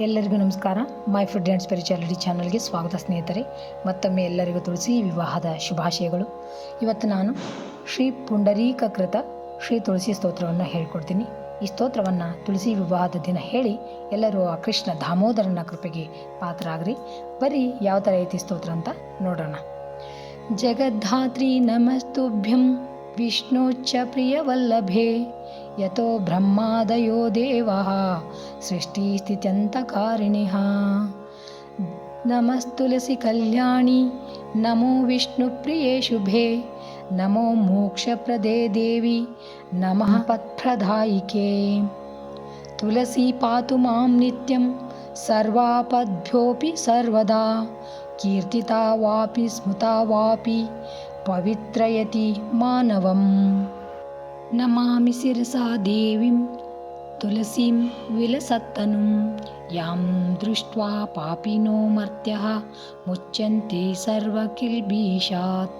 ಎಲ್ಲರಿಗೂ ನಮಸ್ಕಾರ. My food and spirituality ಚಾನಲ್ಗೆ ಸ್ವಾಗತ ಸ್ನೇಹಿತರೆ. ಮತ್ತೊಮ್ಮೆ ಎಲ್ಲರಿಗೂ ತುಳಸಿ ವಿವಾಹದ ಶುಭಾಶಯಗಳು. ಇವತ್ತು ನಾನು ಶ್ರೀ ಪುಂಡರೀಕ ಕೃತ ಶ್ರೀ ತುಳಸಿ ಸ್ತೋತ್ರವನ್ನು ಹೇಳ್ಕೊಡ್ತೀನಿ. ಈ ಸ್ತೋತ್ರವನ್ನು ತುಳಸಿ ವಿವಾಹದ ದಿನ ಹೇಳಿ ಎಲ್ಲರೂ ಆ ಕೃಷ್ಣ ದಾಮೋದರನ ಕೃಪೆಗೆ ಪಾತ್ರರಾಗ್ರಿ. ಬರೀ ಯಾವ ಥರ ಐತಿ ಸ್ತೋತ್ರ ಅಂತ ನೋಡೋಣ. ಜಗದ್ಧಾತ್ರಿ ನಮಸ್ತುಭ್ಯಂ, ವಿಷ್ಣೋಚ್ಚ ಪ್ರಿಯವಲ್ಲಭೆ यतो ब्रह्मादयो देवः सृष्टिस्थित्यन्तकारिणीः। नमस्तुलसीकल्याणि नमो विष्णुप्रिये शुभे नमो मोक्षप्रदे देवि नमः पत्प्रदायिके। तुलसी पातु मां नित्यं सर्वापद्भ्योऽपि सर्वदा कीर्तिता वापि स्मृता वापि पवित्रयति मानवम्। नमामि शिरसा देवीं तुलसीं विलसत्तनुं यां दृष्ट्वा पापिनो मर्त्यः मुच्यन्ते सर्वकिल्बीषात्।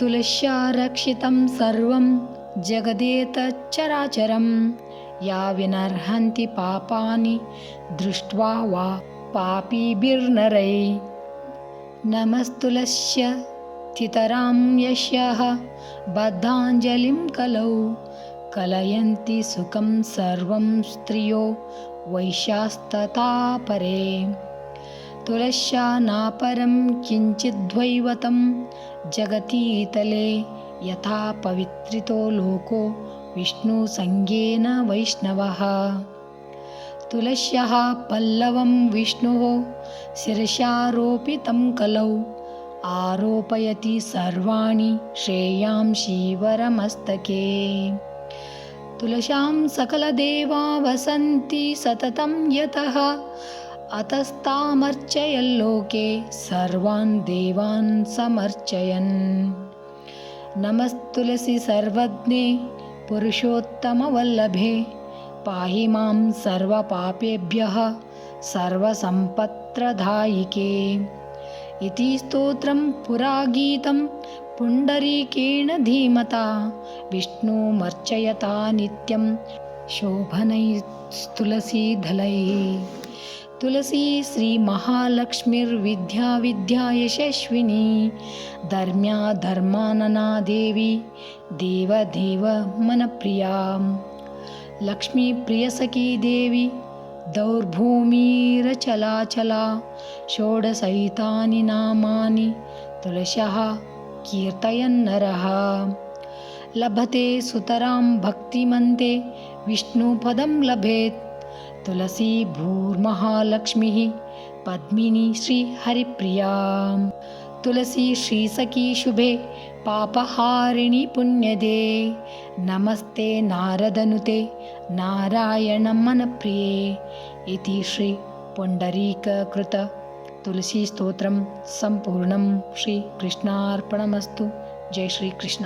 तुलस्या रक्षितं सर्वं जगदेतच्चराचरं या विनर्हन्ति पापानि दृष्ट्वा वा पापीभिर्नरै। नमस्तुलस्य तितरां यस्याः बद्धाञ्जलिं कलौ। कलयन्ति सुखं सर्वं स्त्रियो वैश्यास्तथा परे। तुलस्या नापरं किञ्चिद्वैवतं जगतीतले यथा पवित्रितो लोको विष्णुसङ्गेन वैष्णवः। तुलस्याः पल्लवं विष्णोः शिरसारोपितं कलौ आरोपयति सर्वाणि श्रेयांसि वरमस्तके तुलसां सकलदेवा वसन्ति सततं यतः। अतस्तामर्चयल्लोके सर्वान् देवान् समर्चयन्। नमस्तुलसि सर्वज्ञे पुरुषोत्तमवल्लभे पाहि मां सर्वपापेभ्यः सर्वसम्पत्प्रदायिके इति स्तोत्रं पुरागीतं पुण्डरीकेण धीमता विष्णुमर्चयता नित्यं शोभनैस्तुलसीदलैः तुलसी श्रीमहालक्ष्मीर्विद्या विद्या यशस्विनी धर्म्या धर्मानना देवी देवदेव मनप्रिया लक्ष्मीप्रियसखी देवी दौर्भूमिरचलाचला षोडशैतानि नामानि तुलस्याः कीर्तयन्नरः। लभते सुतरां भक्तिमन्ते विष्णुपदं लभेत्। तुलसी भूर्महालक्ष्मीः पद्मिनी श्रीहरिप्रिया तुलसी श्रीसखी शुभे पापहारिणि पुण्यदे। नमस्ते नारदनुते नारायणमनप्रिये। इति श्री पुण्डरीककृत तुलसीस्तोत्रं सम्पूर्णं श्रीकृष्णार्पणमस्तु। जय श्रीकृष्ण